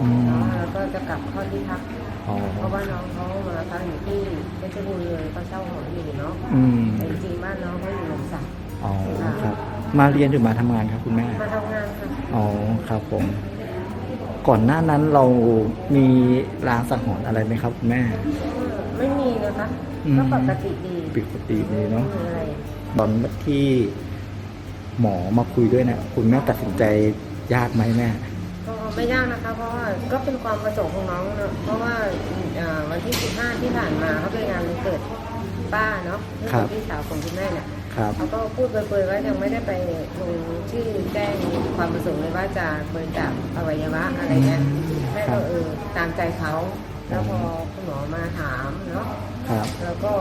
อืมเนาะแล้วก็จะกลับเข้าที่พัก อ๋อเพราะว่าน้องเขามาพักอยู่ที่เพชรบุรีเลยเขาเช่าหออยู่เนาะอืมแต่จริงๆบ้านน้องเขาอยู่ลมสักอ๋อครับ มาเรียนหรือมาทำงานครับคุณแม่ มาทำงานค่ะอ๋อครับผม ก่อนหน้านั้นเรามีรางสังหรณ์อะไรไหมครับคุณแม่ ไม่มีนะคะอืม ก็ปกติดีปกติดีเนาะ ไม่มีอะไรตอนที่หมอมาคุยด้วยเนะคุณแม่ตัดสินใจยากไหมแม่ก็ ไม่ยากนะคะ เพราะว่าก็เป็นความประสงค์ของน้องเนอะเพราะว่าเอ่อวันที่ 15 ที่ผ่านมาเขาเป็นงานวันเกิดป้าเนาะที่ครัเป็บ นพี่สาวของคุณแม่เนี่ยครับ เขาก็พูดเปรยๆว่ายังไม่ได้ไปลงชื่อแจ้งความประสงค์เลยว่าจะบริจาคอวัยวะอะไรเงี้ยแม่ครัก็บ เออตามใจเขาแล้วพอคุณหมอมาถามเนาะ ครับ แล้วก็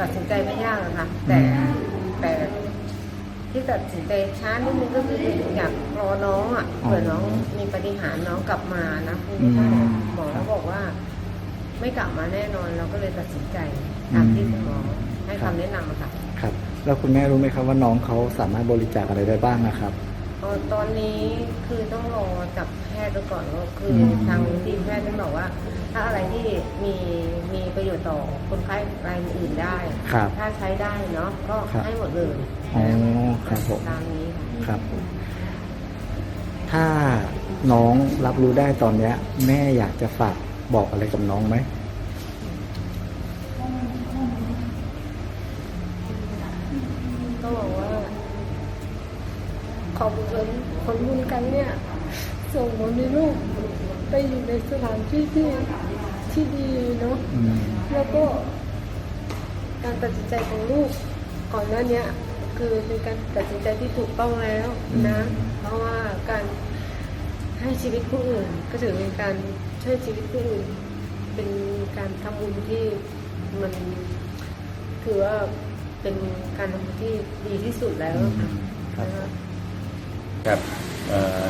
ตัดสินใจไม่ยากนะคะแต่แต่ที่ตัดสินใจช้านิดนึงก็คืออยากรอน้องอะเผื่อน้องมีปฏิหารย์น้องกลับมานะคุณอืมหมอเขาบอกว่า ไม่กลับมาแน่นอนเราก็เลยตัดสินใจตามที่คุณหมอให้คำแนะนำอะค่ะครับ แล้วคุณแม่รู้ไหมครับว่าน้องเขาสามารถบริจาคอะไรได้บ้างนะครับเอ่อตอนนี้คือต้องรอจากแพ ทย์ดูก่อนก็คืออม ทางทีมแพทย์ท่านบอกว่า ถ้าอะไรที่มีมีประโยชน์ต่อคนไข้รายอื่นได้ ครับถ้าใช้ได้เนาะก็ครับ ให้หมดเลยอ๋อครับผม ตามนี้ค่ะ ครับ ถ้าน้องรับรู้ได้ตอนเนี้ย แม่อยากจะฝากบอกอะไรกับน้องไหม ก็บอกว่า ขอบคุณผลบุญกันเนี่ย ส่งหนูในลูกไปอยู่ในสถานที่ที่ที่ดีเนาะอืมแล้วก็ การตัดสินใจของลูกก่อนหน้าเนี้ย คือเป็นการตัดสินใจที่ถูกต้องแล้วนะ เพราะว่าการให้ชีวิตผู้อื่น ก็ถือเป็นการช่วยชีวิตผู้อื่น เป็นการทำบุญที่มันถือว่าเป็นการทำบุญที่ดีที่สุดแล้วค่ะครับ นะคะ ครับเอ่อ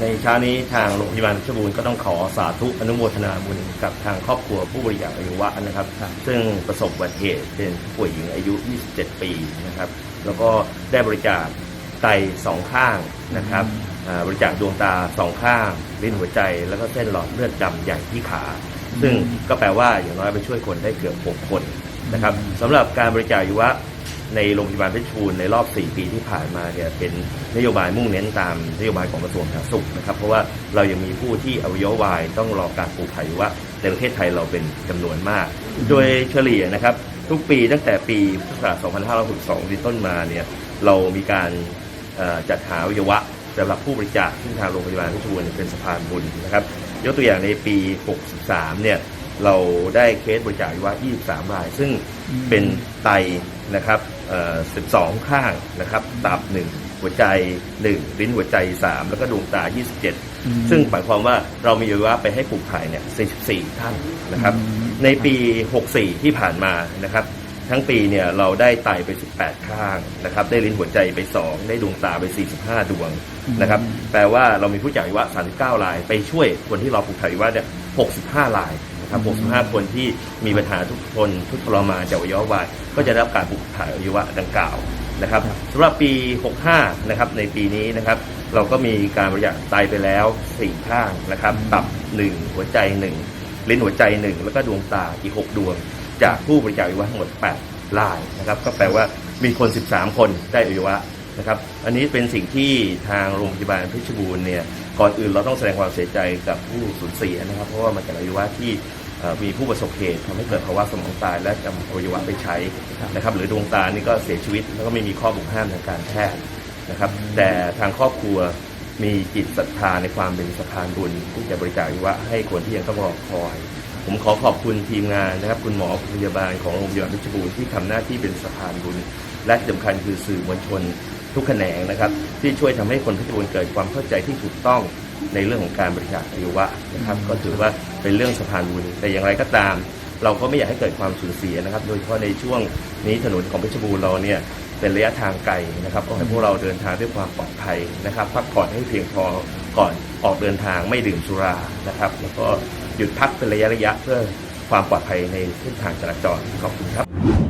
ในเช้านี้ทางโรงพยาบาลเพชรบูรณ์ก็ต้องขอสาธุอนุโมทนาบุญกับทางครอบครัวผู้บริจาคอวัยวะนะครับ ซึ่งประสบอุบัติเหตุเป็นผู้ป่วยหญิงอายุ 27 ปีนะครับ แล้วก็ได้บริจาคไตสองข้างนะครับอ่าบริจาคดวงตาสองข้างลิ้นหัวใจแล้วก็เส้นหลอดเลือดดำใหญ่ที่ขา ซึ่งก็แปลว่าอย่างน้อยไปช่วยคนได้เกือบ 6 คนนะครับสำหรับการบริจาคอวัยวะ ในโรงพยาบาลเพชรบูรณ์ในรอบ 4 ปีที่ผ่านมาเนี่ยเป็นนโยบายมุ่งเน้นตามนโยบายของกระทรวงสาธารณสุขนะครับ เพราะว่าเรายังมีผู้ที่อวัยวะวายต้องรอการปลูกถ่ายว่าในประเทศไทยเราเป็นจำนวนมาก โดยเฉลี่ยนะครับ ทุกปีตั้งแต่ปีพุทธศักราช2562เป็นต้นมาเนี่ยเรามีการจัดหาอวัยวะสำหรับผู้บริจาคซึ่ทางโรงพยาบาลเพชรบูรณ์เนี่ยเป็นสะพานบุญนะครับยกตัวอย่างในปี 63 เนี่ยเราได้เคสบริจาคอวัยวะ 23 ราย ซึ่งเป็นไต นะครับเอ่อ12 ข้างนะครับตับ 1 หัวใจ 1 ลิ้นหัวใจ 3 แล้วก็ดวงตาอืม27 ซึ่งหมายความว่าเรามีอวัยวะไปให้ปลูกถ่ายเนี่ย44ท่านนะครับอืมในปี 64 ที่ผ่านมานะครับ ทั้งปีเนี่ยเราได้ไตไป 18 ข้างนะครับ ได้ลิ้นหัวใจไป 2 ได้ดวงตาไป 45 ดวงนะครับ แปลว่าเรามีผู้จ่ายอวัยวะ 39ราย ไปช่วยคนที่เราปลูกถ่ายอวัยวะเนี่ย65ราย นะครับ65 คนที่มีปัญหาทุกคนทุกทรมานจากอวัยวะวายก็จะได้รับการปลูกถ่ายอวัยวะดังกล่าวนะครับสำหรับปี 65 นะครับในปีนี้นะครับ เราก็มีการบริจาคไตไปแล้ว 4 ข้างนะครับ ตับ 1 หัวใจ 1 ลิ้นหัวใจ 1 แล้วก็ดวงตาอีก 6 ดวง จากผู้บริจาคอวัยวะทั้งหมด8รายนะครับ ก็แปลว่ามีคน 13 คนได้อวัยวะนะครับ อันนี้เป็นสิ่งที่ทางโรงพยาบาลเพชรบูรณ์เนี่ย ก่อนอื่นเราต้องแสดงความเสียใจกับผู้สูญเสียนะครับ เพราะว่ามันจากอวัยวะที่เอ่อ มีผู้ประสบเหตุทำให้เกิดภาวะสมองตายและจำอวัยวะไปใช้นะครับหรือดวงตานี่ก็เสียชีวิตแล้วก็ไม่มีข้อบุกห้ามทางการแพทย์นะครับแต่ทางครอบครัวมีจิตศรัทธาในความเป็นสะพานบุญที่จะบริจาคอวัยวะให้คนที่ยังต้องรอคอย ผมขอขอบคุณทีมงานนะครับคุณหมอพยาบาลของโรงพยาบาลเพชรบูรณ์ที่ทำหน้าที่เป็นสะพานบุญ และที่สำคัญคือสื่อมวลชนทุกแขนงนะครับที่ช่วยทำให้คนเพชรบูรณ์เกิดความเข้าใจที่ถูกต้อง ในเรื่องของการบริจาคอวัยวะนะครับก็ถือว่าเป็นเรื่องสะพานบุญแต่อย่างไรก็ตาม เราก็ไม่อยากให้เกิดความสูญเสียนะครับ โดยเฉพาะในช่วงนี้ถนนของเพชรบูรณ์เราเนี่ยเป็นระยะทางไกลนะครับก็ให้พวกเราเดินทางด้วยความปลอดภัยนะครับ พักผ่อนให้เพียงพอก่อนออกเดินทางไม่ดื่มสุรานะครับ แล้วก็หยุดพักเป็นระยะระยะๆเพื่อความปลอดภัยในเส้นทางจราจรขอบคุณครับ